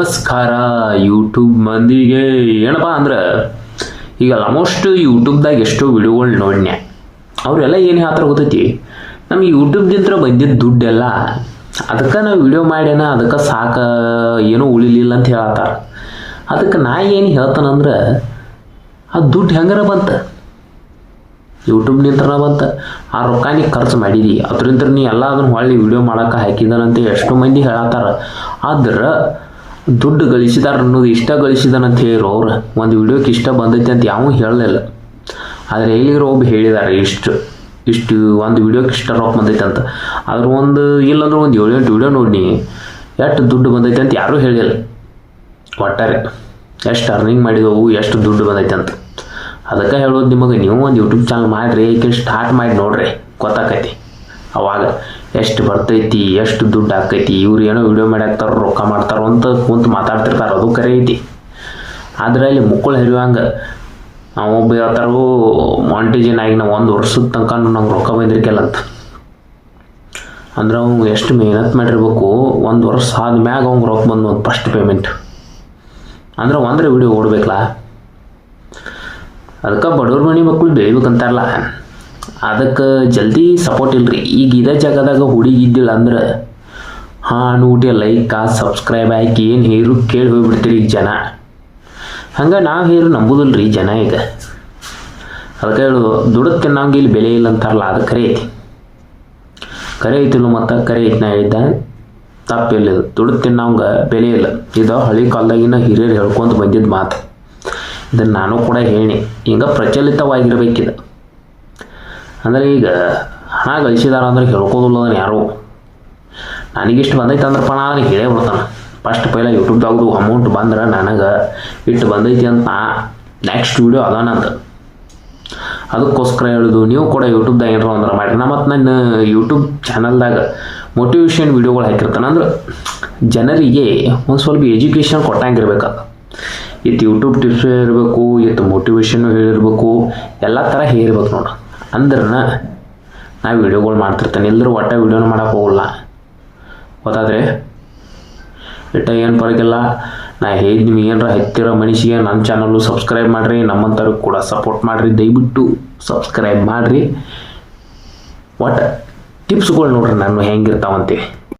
ನಮಸ್ಕಾರ ಯೂಟ್ಯೂಬ್ ಮಂದಿಗೆ. ಏನಪ್ಪ ಅಂದ್ರೆ, ಈಗ ಆಲ್ಮೋಸ್ಟ್ ಯೂಟ್ಯೂಬ್ದಾಗ ಎಷ್ಟೋ ವಿಡಿಯೋಗಳು ನೋಡ್ಯ ಅವರೆಲ್ಲ ಏನು ಹೇಳ್ತಾರೆ ಗೊತ್ತೈತಿ? ನಮ್ಗೆ ಯೂಟ್ಯೂಬ್ದಿಂತ್ರ ಬಂದಿದ್ದ ದುಡ್ಡೆಲ್ಲ, ಅದಕ್ಕೆ ನಾವು ವಿಡಿಯೋ ಮಾಡ್ಯಾನ, ಅದಕ್ಕೆ ಸಾಕ, ಏನೂ ಉಳಿಲಿಲ್ಲ ಅಂತ ಹೇಳತ್ತಾರ ಅದಕ್ಕೆ ನಾ ಏನು ಹೇಳ್ತಾನಂದ್ರೆ ಆ ದುಡ್ಡು ಹೆಂಗಾರ ಬಂತ? ಯೂಟ್ಯೂಬ್ ಯೂಟ್ಯೂಬ್ನಿಂತ್ರನ ಬಂತ. ಆ ರೊಕ್ಕ ನೀ ಖರ್ಚು ಮಾಡಿದಿ ಅದರಿಂದ ನೀ ಎಲ್ಲ ಅದನ್ನ ಹೊಳ್ಳಿ ವಿಡಿಯೋ ಮಾಡಕ್ಕೆ ಹಾಕಿದನಂತ ಎಷ್ಟೋ ಮಂದಿ ಹೇಳತ್ತಾರ ಆದ್ರೆ ದುಡ್ಡು ಗಳಿಸಿದಾರ ಅನ್ನೋದು ಇಷ್ಟ ಗಳಿಸಿದಾನಂತ ಹೇಳಿರು ಅವ್ರು. ಒಂದು ವಿಡಿಯೋಕ್ಕೆ ಇಷ್ಟ ಬಂದೈತೆ ಅಂತ ಯಾವೂ ಹೇಳಲಿಲ್ಲ. ಆದರೆ ಹೇಳಿರೋ ಒಬ್ಬ ಹೇಳಿದಾರೆ, ಇಷ್ಟು ಇಷ್ಟು ಒಂದು ವಿಡಿಯೋಕ್ಕೆ ಇಷ್ಟ ರೊಕ್ಕ ಬಂದೈತೆ ಅಂತ. ಆದ್ರೆ ಒಂದು, ಇಲ್ಲಂದ್ರೆ ಒಂದು ಏಳು ಎಂಟು ವಿಡಿಯೋ ನೋಡಿ ಎಷ್ಟು ದುಡ್ಡು ಬಂದೈತೆ ಅಂತ ಯಾರೂ ಹೇಳಿಲ್ಲ. ಒಟ್ಟಾರೆ, ಎಷ್ಟು ಅರ್ನಿಂಗ್ ಮಾಡಿದವು, ಎಷ್ಟು ದುಡ್ಡು ಬಂದೈತೆ ಅಂತ. ಅದಕ್ಕೆ ಹೇಳೋದು ನಿಮಗೆ, ನೀವು ಒಂದು ಯೂಟ್ಯೂಬ್ ಚಾನಲ್ ಮಾಡಿರಿ ಏಕೆ ಸ್ಟಾರ್ಟ್ ಮಾಡಿ ನೋಡ್ರಿ. ಗೊತ್ತಾಕೈತಿ. ಅವಾಗ. ಎಷ್ಟು ಬರ್ತೈತಿ, ಎಷ್ಟು ದುಡ್ಡು ಆಕೈತಿ ಇವ್ರು ಏನೋ ವಿಡಿಯೋ ಮಾಡಿ ಹಾಕ್ತಾರೋ ರೊಕ್ಕ ಮಾಡ್ತಾರೋ ಅಂತ ಕುಂತು ಮಾತಾಡ್ತಿರ್ತಾರೆ, ಅದು ಕರೆ ಐತಿ. ಆದ್ರೆ ಅಲ್ಲಿ ಮುಕ್ಕಳು ಹರಿವಂಗೆ ನಾವು ಒಬ್ಬ ಹೇಳ್ತಾರೋ ಮಾಂಟಿಜನ್ ಆಗಿ ನಾವು ಒಂದು ವರ್ಷದ ತನಕ ನಂಗೆ ರೊಕ್ಕ ಬಂದಿರ್ಕಿಲ್ಲ ಅಂತ. ಅಂದ್ರೆ ಅವ್ನು ಎಷ್ಟು ಮೆಹನತ್ ಮಾಡಿರ್ಬೇಕು, ಒಂದು ವರ್ಷ ಆದ್ಮ್ಯಾಗ ಅವ್ನಿಗೆ ರೊಕ್ಕ ಬಂದು ಒಂದು ಫಸ್ಟ್ ಪೇಮೆಂಟ್ ಅಂದ್ರೆ ಒಂದ್ರೆ ವಿಡಿಯೋ ಓಡ್ಬೇಕಲ್ಲ ಅದಕ್ಕೆ ಬಡವ್ರ ಮನೆ ಮಕ್ಕಳು ಬೆಳಿಬೇಕಂತಾರಲ್ಲ ಅದಕ್ಕೆ ಜಲ್ದಿ ಸಪೋರ್ಟ್ ಇಲ್ರಿ. ಈಗ ಇದೇ ಜಾಗದಾಗ ಹುಡುಗಿ ಇದ್ದಿಲ್ಲ ಅಂದ್ರೆ, ಹಾಂ ನೋಡಿ ಲೈಕ್ ಸಬ್ಸ್ಕ್ರೈಬ್ ಆಕಿ ಏನು ಹೇರು ಕೇಳಿ ಹೋಗ್ಬಿಡ್ತೀರಿ ಈಗ ಜನ. ಹಂಗೆ ನಾವು ಹೇರು ರೀ ಜನ ಈಗ. ಅದಕ್ಕೆ ಹೇಳು ದುಡಕ್ಕೆ ತಿನ್ನಂಗೆ ಇಲ್ಲಿ ಬೆಲೆ ಇಲ್ಲ ಅಂತಾರಲ್ಲ, ಅದು ಕರೆ ಐತಿ. ಕರೆ ಐತಿಲ್ಲ ಮತ್ತು, ಕರೆ ಐತಿ ನಾ ಹೇಳಿದ್ದ. ತಪ್ಪಿಲ್ಲ ಇದು. ದುಡ್ದು ಬೆಲೆ ಇಲ್ಲ. ಇದು ಹಳಿ ಕಾಲದಾಗಿನ ಹಿರಿಯರು ಹೇಳ್ಕೊಂತ ಬಂದಿದ್ದ ಮಾತು. ಇದನ್ನು ನಾನು ಕೂಡ ಹೇಳಿ. ಹಿಂಗೆ ಪ್ರಚಲಿತವಾಗಿರ್ಬೇಕಿದು. ಅಂದರೆ ಈಗ ಹಣ ಗಳಿಸಿದಾರ ಅಂದ್ರೆ ಹೇಳ್ಕೋದಿಲ್ಲ ಅದನ್ನು ಯಾರು? ನನಗಿಷ್ಟು ಬಂದೈತೆ ಅಂದ್ರಪ್ಪ ನಾನು ಹೇಳೇ ಬಿಡ್ತಾನೆ. ಫಸ್ಟ್ ಪೈಲ ಯೂಟ್ಯೂಬ್ದಾಗದು ಅಮೌಂಟ್ ಬಂದ್ರೆ ನನಗೆ ಇಟ್ಟು ಬಂದೈತಿ ಅಂತ ನೆಕ್ಸ್ಟ್ ವೀಡಿಯೋ ಅದಾನಂತ ಅದಕ್ಕೋಸ್ಕರ ಹೇಳೋದು, ನೀವು ಕೂಡ ಯೂಟ್ಯೂಬ್ದಾಗ ಏನಾರ ಅಂದ್ರೆ ಮಾಡಿರಿ. ನಾ ಮತ್ತು ನನ್ನ ಯೂಟ್ಯೂಬ್ ಚಾನಲ್ದಾಗ ಮೋಟಿವೇಶನ್ ವೀಡಿಯೋಗಳು ಹಾಕಿರ್ತಾನೆ ಅಂದ್ರೆ ಜನರಿಗೆ ಒಂದು ಸ್ವಲ್ಪ ಎಜುಕೇಷನ್ ಕೊಟ್ಟಂಗಿರ್ಬೇಕು. ಇತ್ತು ಯೂಟ್ಯೂಬ್ ಟಿಪ್ಸ್ ಇರಬೇಕು ಇತ್ತು ಮೋಟಿವೇಶನ್ ಹೇಳಿರಬೇಕು ಎಲ್ಲ ಥರ ಹೇಳಿರ್ಬೇಕು ನೋಡು ಅಂದ್ರೆ ನಾ ವೀಡಿಯೋಗಳು ಮಾಡ್ತಿರ್ತಾನೆ. ಎಲ್ಲರೂ ಒಟ್ಟ ವೀಡಿಯೋನ ಮಾಡೋಕೆ ಹೋಗಲ್ಲ. ಗೊತ್ತಾದ್ರೆ? ಇಟ್ಟ ಏನು ಬರೋಕ್ಕಿಲ್ಲ ನಾ ಹೇಗೆ ನಿಮ್ಗೆ ಏನಾರ ಮನುಷ್ಯ ಮನುಷ್ಯಗೆ ನನ್ನ ಚಾನಲ್ಲು ಸಬ್ಸ್ಕ್ರೈಬ್ ಮಾಡಿರಿ ನಮ್ಮಂಥವ್ರಿಗೆ ಕೂಡ ಸಪೋರ್ಟ್ ಮಾಡಿರಿ. ದಯವಿಟ್ಟು ಸಬ್ಸ್ಕ್ರೈಬ್ ಮಾಡಿರಿ. ಒಟ್ಟು ಟಿಪ್ಸ್ಗಳು ನೋಡ್ರಿ, ನಾನು ಹೆಂಗಿರ್ತಾವಂತೆ